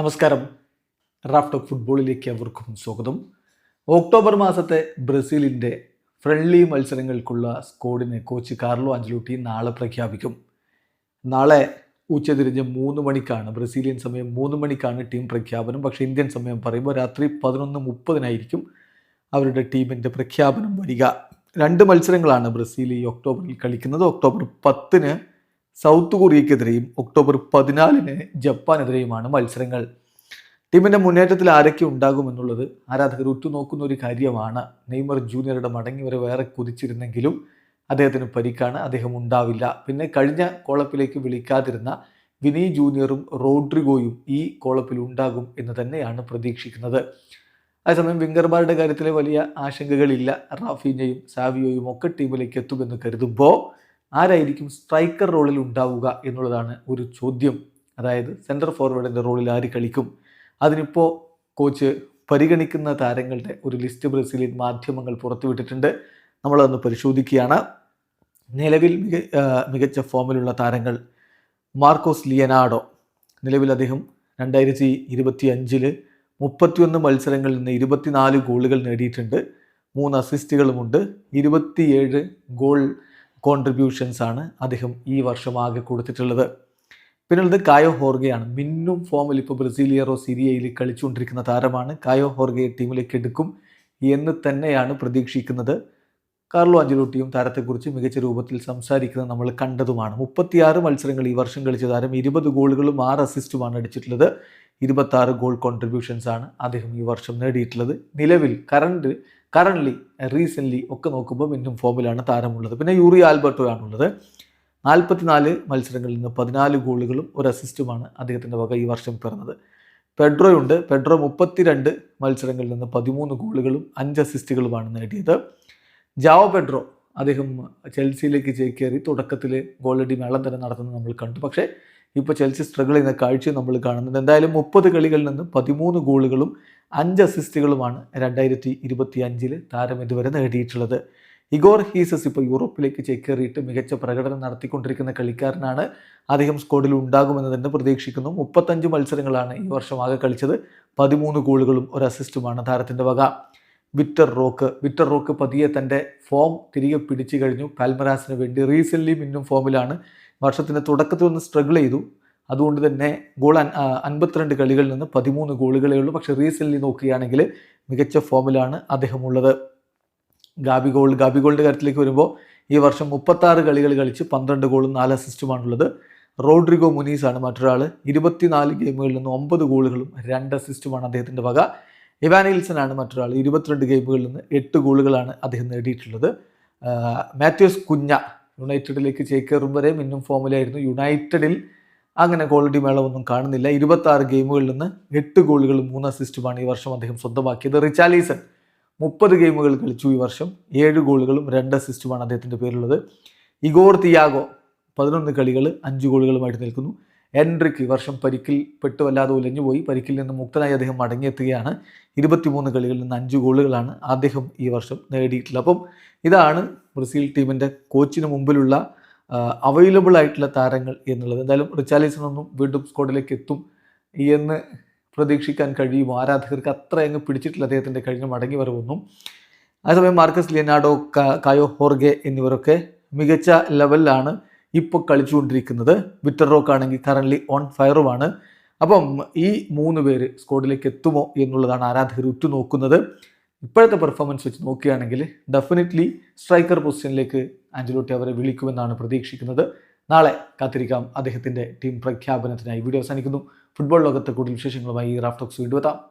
നമസ്കാരം. റാഫ്റ്റോക്ക് ഫുട്ബോളിലേക്ക് അവർക്കും സ്വാഗതം. ഒക്ടോബർ മാസത്തെ ബ്രസീലിന്റെ ഫ്രണ്ട്ലി മത്സരങ്ങൾക്കുള്ള സ്കോഡിനെ കോച്ച് കാർലോ അഞ്ചലൂട്ടി നാളെ പ്രഖ്യാപിക്കും. നാളെ ഉച്ചതിരിഞ്ഞ് മൂന്ന് മണിക്കാണ് ബ്രസീലിയൻ സമയം മൂന്ന് മണിക്കാണ് ടീം പ്രഖ്യാപനം. പക്ഷേ ഇന്ത്യൻ സമയം പറയുമ്പോൾ രാത്രി പതിനൊന്ന് മുപ്പതിനായിരിക്കും അവരുടെ ടീമിന്റെ പ്രഖ്യാപനം വരിക. രണ്ട് മത്സരങ്ങളാണ് ബ്രസീൽ ഈ ഒക്ടോബറിൽ കളിക്കുന്നത്. ഒക്ടോബർ പത്തിന് സൗത്ത് കൊറിയക്കെതിരെയും ഒക്ടോബർ പതിനാലിന് ജപ്പാനെതിരെയുമാണ് മത്സരങ്ങൾ. ടീമിന്റെ മുന്നേറ്റത്തിൽ ആരൊക്കെ ഉണ്ടാകുമെന്നുള്ളത് ആരാധകർ ഉറ്റുനോക്കുന്ന ഒരു കാര്യമാണ്. നെയ്മർ ജൂനിയറുടെ മടങ്ങി വരെ വേറെ കുതിച്ചിരുന്നെങ്കിലും അദ്ദേഹത്തിന് പരിക്കാണ് അദ്ദേഹം ഉണ്ടാവില്ല. പിന്നെ കഴിഞ്ഞ കോളപ്പിലേക്ക് വിളിക്കാതിരുന്ന വിനി ജൂനിയറും റോഡ്രിഗോയും ഈ കോളപ്പിൽ ഉണ്ടാകും എന്ന് തന്നെയാണ് പ്രതീക്ഷിക്കുന്നത്. അതേസമയം വിംഗർമാരുടെ കാര്യത്തിലെ വലിയ ആശങ്കകളില്ല. റാഫീനയും സാവിയോയും ഒക്കെ ടീമിലേക്ക് എത്തുമെന്ന് കരുതുമ്പോൾ ആരായിരിക്കും സ്ട്രൈക്കർ റോളിൽ ഉണ്ടാവുക എന്നുള്ളതാണ് ഒരു ചോദ്യം. അതായത് സെന്റർ ഫോർവേഡിന്റെ റോളിൽ ആര് കളിക്കും? അതിനിപ്പോൾ കോച്ച് പരിഗണിക്കുന്ന താരങ്ങളുടെ ഒരു ലിസ്റ്റ് ബ്രസീലിയൻ മാധ്യമങ്ങൾ പുറത്തുവിട്ടിട്ടുണ്ട്. നമ്മളതൊന്ന് പരിശോധിക്കുകയാണ്. നിലവിൽ മിക മികച്ച ഫോമിലുള്ള താരങ്ങൾ മാർക്കോസ് ലിയനാഡോ നിലവിൽ അദ്ദേഹം രണ്ടായിരത്തി ഇരുപത്തി അഞ്ചിൽ മുപ്പത്തിയൊന്ന് മത്സരങ്ങളിൽ നിന്ന് ഇരുപത്തിനാല് ഗോളുകൾ നേടിയിട്ടുണ്ട്. മൂന്ന് അസിസ്റ്റുകളുമുണ്ട്. ഇരുപത്തിയേഴ് ഗോൾ കോൺട്രിബ്യൂഷൻസ് ആണ് അദ്ദേഹം ഈ വർഷം ആകെ കൊടുത്തിട്ടുള്ളത്. പിന്നുള്ളത് കായോ ഹോർഗയാണ്. മിന്നും ഫോമിൽ ഇപ്പോൾ ബ്രസീലിയറോ സിരിയയിൽ കളിച്ചുകൊണ്ടിരിക്കുന്ന താരമാണ്. കായോ ഹോർഗയെ ടീമിലേക്ക് എടുക്കും എന്ന് തന്നെയാണ് പ്രതീക്ഷിക്കുന്നത്. കാർലോ അഞ്ചലോട്ടിയും താരത്തെക്കുറിച്ച് മികച്ച രൂപത്തിൽ സംസാരിക്കുന്നത് നമ്മൾ കണ്ടതുമാണ്. മുപ്പത്തിയാറ് മത്സരങ്ങൾ ഈ വർഷം കളിച്ച താരം ഇരുപത് ഗോളുകളും ആറ് അസിസ്റ്റുമാണ് അടിച്ചിട്ടുള്ളത്. ഇരുപത്താറ് ഗോൾ കോൺട്രിബ്യൂഷൻസാണ് അദ്ദേഹം ഈ വർഷം നേടിയിട്ടുള്ളത്. നിലവിൽ കറണ്ട് കറണ്ട്ലി റീസെന്റ്ലി ഒക്കെ നോക്കുമ്പോൾ മിന്നും ഫോമിലാണ് താരമുള്ളത്. പിന്നെ യൂറി ആൽബർട്ടോ ആണുള്ളത് നാൽപ്പത്തിനാല് മത്സരങ്ങളിൽ നിന്ന് പതിനാല് ഗോളുകളും ഒരു അസിസ്റ്റുമാണ് അദ്ദേഹത്തിന്റെ വക ഈ വർഷം പിറന്നത്. പെഡ്രോയുണ്ട്. പെഡ്രോ മുപ്പത്തിരണ്ട് മത്സരങ്ങളിൽ നിന്ന് പതിമൂന്ന് ഗോളുകളും അഞ്ച് അസിസ്റ്റുകളുമാണ് നേടിയത്. ജാവോ പെഡ്രോ അദ്ദേഹം ചെൽസിയിലേക്ക് ചേക്കേറി തുടക്കത്തിൽ ഗോളടി മേളം തന്നെ നടത്തുന്നത് നമ്മൾ കണ്ടു. പക്ഷേ ഇപ്പോൾ ചെൽസി സ്ട്രഗിൾ ചെയ്യുന്ന കാഴ്ചയും നമ്മൾ കാണുന്നുണ്ട്. എന്തായാലും മുപ്പത് കളികളിൽ നിന്ന് പതിമൂന്ന് ഗോളുകളും അഞ്ച് അസിസ്റ്റുകളുമാണ് രണ്ടായിരത്തി ഇരുപത്തി അഞ്ചിൽ താരം ഇതുവരെ നേടിയിട്ടുള്ളത്. ഇഗോർ ഹീസസ് ഇപ്പോൾ യൂറോപ്പിലേക്ക് ചേക്കേറിയിട്ട് മികച്ച പ്രകടനം നടത്തിക്കൊണ്ടിരിക്കുന്ന കളിക്കാരനാണ്. അദ്ദേഹം സ്കോഡിൽ ഉണ്ടാകുമെന്ന് തന്നെ പ്രതീക്ഷിക്കുന്നു. മുപ്പത്തഞ്ച് മത്സരങ്ങളാണ് ഈ വർഷം ആകെ കളിച്ചത്. പതിമൂന്ന് ഗോളുകളും ഒരു അസിസ്റ്റുമാണ് താരത്തിന്റെ വക. Victor rock. വിക്ടർ റോക്ക് പതിയെ തന്റെ ഫോം തിരികെ പിടിച്ചു കഴിഞ്ഞു. പാൽമറാസിന് വേണ്ടി റീസെന്റ്ലി മിന്നും ഫോമിലാണ് വർഷത്തിന്റെ തുടക്കത്തിൽ ഒന്ന് സ്ട്രഗിൾ ചെയ്തു. അതുകൊണ്ട് തന്നെ ഗോൾ അൻ- അൻപത്തിരണ്ട് കളികളിൽ നിന്ന് പതിമൂന്ന് ഗോളുകളേ ഉള്ളൂ. പക്ഷേ റീസെന്റ്ലി നോക്കുകയാണെങ്കിൽ മികച്ച ഫോമിലാണ് അദ്ദേഹം ഉള്ളത് ഗാബി ഗോൾ ഗാബി ഗോളിന്റെ കാര്യത്തിലേക്ക് വരുമ്പോൾ ഈ വർഷം മുപ്പത്താറ് കളികൾ കളിച്ച് പന്ത്രണ്ട് ഗോളും നാല് അസിസ്റ്റുമാണുള്ളത് റോഡ്രിഗോ മുനീസ് ആണ് മറ്റൊരാൾ ഇരുപത്തിനാല് ഗെയിമുകളിൽ നിന്ന് ഒമ്പത് ഗോളുകളും രണ്ട് അസിസ്റ്റുമാണ് അദ്ദേഹത്തിന്റെ വക. ഇവാനിൽസൺ ആണ് മറ്റൊരാൾ ഇരുപത്തിരണ്ട് ഗെയിമുകളിൽ നിന്ന് എട്ട് ഗോളുകളാണ് അദ്ദേഹം നേടിയിട്ടുള്ളത്. മാത്യൂസ് കുഞ്ഞ യുണൈറ്റഡിലേക്ക് ചേക്കേറും വരെ മിന്നും ഫോമിലായിരുന്നു. യുണൈറ്റഡിൽ അങ്ങനെ ക്വാളിറ്റി മേളമൊന്നും കാണുന്നില്ല. ഇരുപത്തി ആറ് ഗെയിമുകളിൽ നിന്ന് എട്ട് ഗോളുകളും മൂന്ന് അസിസ്റ്റുമാണ് ഈ വർഷം അദ്ദേഹം സ്വന്തമാക്കിയത്. റിച്ചാലീസൺ മുപ്പത് ഗെയിമുകൾ കളിച്ചു ഈ വർഷം. ഏഴ് ഗോളുകളും രണ്ട് അസിസ്റ്റുമാണ് അദ്ദേഹത്തിന്റെ പേരുള്ളത് ഇഗോർ തിയാഗോ പതിനൊന്ന് കളികൾ അഞ്ച് ഗോളുകളുമായിട്ട് നിൽക്കുന്നു. എൻട്രിക്ക് വർഷം പരിക്കിൽ പെട്ട് വല്ലാതെ ഉലഞ്ഞുപോയി പരിക്കിൽ നിന്ന് മുക്തനായി അദ്ദേഹം മടങ്ങിയെത്തുകയാണ്. ഇരുപത്തിമൂന്ന് കളികളിൽ നിന്ന് അഞ്ച് ഗോളുകളാണ് അദ്ദേഹം ഈ വർഷം നേടിയിട്ടുള്ളത്. അപ്പം ഇതാണ് ബ്രസീൽ ടീമിന്റെ കോച്ചിന് മുമ്പിലുള്ള അവൈലബിൾ ആയിട്ടുള്ള താരങ്ങൾ എന്നുള്ളത്. എന്തായാലും റിച്ചാലിസൺ ഒന്നും വീണ്ടും സ്കോഡിലേക്ക് എത്തും എന്ന് പ്രതീക്ഷിക്കാൻ കഴിയും ആരാധകർക്ക് അത്ര അങ്ങ് പിടിച്ചിട്ടില്ല അദ്ദേഹത്തിന്റെ കഴിഞ്ഞ മടങ്ങി വരവൊന്നും അതേസമയം മാർക്കസ് ലിയനാഡോ കായോ ഹോർഗെ എന്നിവരൊക്കെ മികച്ച ലെവലിലാണ് ഇപ്പോൾ കളിച്ചുകൊണ്ടിരിക്കുന്നത് വിറ്റർ റോക്ക് ആണെങ്കിൽ കറന്റ്ലി ഓൺ ഫയറുമാണ് അപ്പം ഈ മൂന്ന് പേര് സ്കോഡിലേക്ക് എത്തുമോ എന്നുള്ളതാണ് ആരാധകർ ഉറ്റുനോക്കുന്നത്. ഇപ്പോഴത്തെ പെർഫോമൻസ് വെച്ച് നോക്കുകയാണെങ്കിൽ ഡെഫിനറ്റ്ലി സ്ട്രൈക്കർ പൊസിഷനിലേക്ക് ആഞ്ചലോട്ടി അവരെ വിളിക്കുമെന്നാണ് പ്രതീക്ഷിക്കുന്നത്. നാളെ കാത്തിരിക്കാം അദ്ദേഹത്തിന്റെ ടീം പ്രഖ്യാപനത്തിനായി. വീഡിയോ അവസാനിക്കുന്നു. ഫുട്ബോൾ ലോകത്തെ കൂടുതൽ വിശേഷങ്ങളുമായി റാഫ്റ്റോക്സ് വീണ്ടും എത്താം.